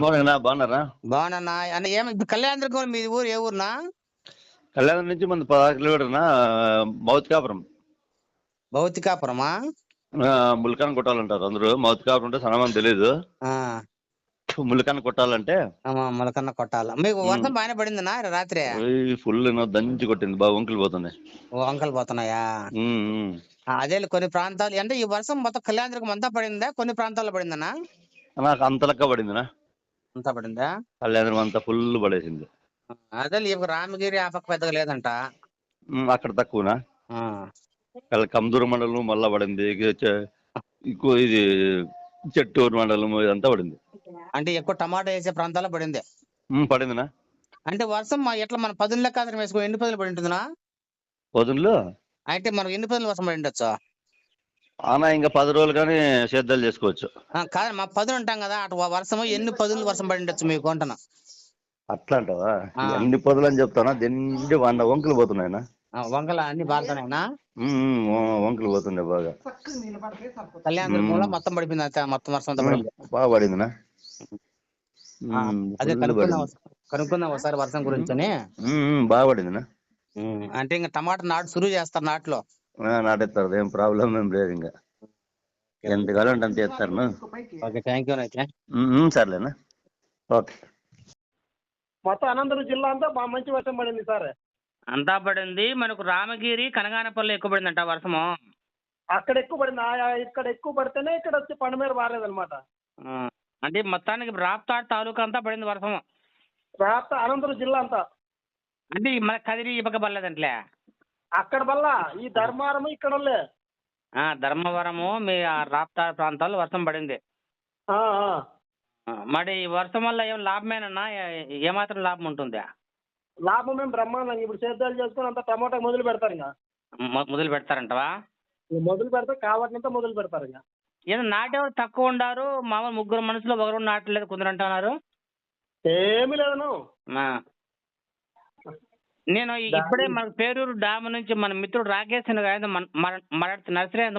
Morning బాగున్నారా? బాగున్నా అన్న ఏమి ఇప్పుడు కళ్యాణ మీ ఊరు ఏ ఊరునా? కళ్యాణం నుంచి మన పదహారు కిలోమీటర్నా మౌత్కాపురం. భౌతికాపురమా ముల్కాన్ కొట్టాలంటారు. అందరూ మౌత్కాపురం అంటే సనమని తెలియదు ఆ, ముల్కాన్ కొట్టాలంటే. మొలకన్న కొట్టాల. మీకు వర్షం బాగానే పడిందనా రాత్రి? ఫుల్ దంచి కొట్టింది బాగా వంకలు పోతున్నాయి. ఓ అంకలు పోతున్నాయా? అదే కొన్ని ప్రాంతాలు అంటే ఈ వర్షం మొత్తం కళ్యాణ అంతా పడిందా? కొన్ని ప్రాంతాల్లో పడిందనా నాకు అంత లెక్క పడిందినా. అంతా పడిందా? కళ్యాణం అంతా ఫుల్ పడేసింది. అదే ఇప్పుడు రామగిరి ఆ పక్క పెద్దగా లేదంట? ఉమ్, అక్కడ తక్కువనా? ఆ, కల్- కమ్దూరు మండలం మళ్ళా పడింది ఇక చె- ఇంకో ఇది చెట్టూరు మండలం ఇదంతా పడింది. అంటే ఎక్కువ టమాటా వేసే ప్రాంతాల్లో పడింది. ఉమ్, పడిందినా? అంటే వర్షం మా- ఎట్లా మన పదుల లెక్క వేసుకో ఎన్ని పదులు పడి ఉంటుందినా పొద్దున్లో అయితే మనం ఎన్ని పదులు వర్షం పడి ఉండొచ్చు? ఆనా ఇంకా పది రోజులు కానీ సేద్యాలు చేసుకోవచ్చు. ఆ, కాదు మా పదులు ఉంటాం కదా అటు వర్షము ఎన్ని పదులు వర్షం పడి ఉండొచ్చు మీకు అంటున్నా. అట్లా అంటావా. ఎన్ని పొదలు అని చెప్తానా? దిండి వంద వంకలు పోతున్నాయినా? ఆ, వంకల అన్ని బాగుతున్నాయినా వంకలు పోతుండే బాగా. కళ్యాణ మొత్తం పడిపోయింది అంతే మొత్తం వర్షం అంతా పడింది బాగా పడిందినా? అదే కనుక్కుందాం. కనుక్కుందాం ఒకసారి వర్షం గురించి బాగా పడిందినా? అంటే ఇంకా టమాటా నాటు సురువు చేస్తారు నాట్లో. నాటేస్తారు. ఏం ప్రాబ్లం ఏం లేదు ఇంకా. ఎంత కావాలంటే అంత చేస్తారు ఓకే థ్యాంక్ యూ అయితే సర్లేనా? ఓకే. మొత్తం అనంతపురం జిల్లా అంతా బాగా మంచి వర్షం పడింది సార్. అంతా పడింది. మనకు రామగిరి కనగానపల్లి ఎక్కువ పడిందంట వర్షము. అక్కడ ఎక్కువ పడింది. ఇక్కడ ఎక్కువ పడితేనే ఇక్కడ వచ్చి పండు మీద పారేదన్నమాట ఆ, అంటే మొత్తానికి రాప్తాడ్ తాలూకా అంతా పడింది వర్షము. రాత్రి అనంతపురం జిల్లా అంతా. అంటే మన కదిరి పక్క పడలేదంట్లే? అక్కడ వల్ల ఈ ధర్మారం ఇక్కడ ధర్మవరము మీ ఆ రాప్తాడ్ ప్రాంతాల్లో వర్షం పడింది. ఆ ఆ. ఆ, మరి ఈ వర్షం వల్ల ఏం లాభమేనన్నా? ఏ- ఏమాత్రం లాభం ఉంటుంది? లాభం ఏం బ్రహ్మాండంగా ఇప్పుడు సేద్యాలు చేసుకుని అంతా టమాటా మొదలు పెడతారు ఇంకా. మొదలు పెడతారంటవా? మొదలు పెడితే కావాలంతా మొదలు పెడతారు ఇంకా. ఏదో నాటేవారు తక్కువ ఉండారు. మామూలు ముగ్గురు మనుషులు ఒకరు నాటలేదు కొందరు అంటున్నారు. ఏమీ లేదను. ఆ. నేను ఇప్పుడే మన పేరూరు డ్యామ్ నుంచి మన మిత్రుడు రాకేష్ మన మన నర్సరీ అంత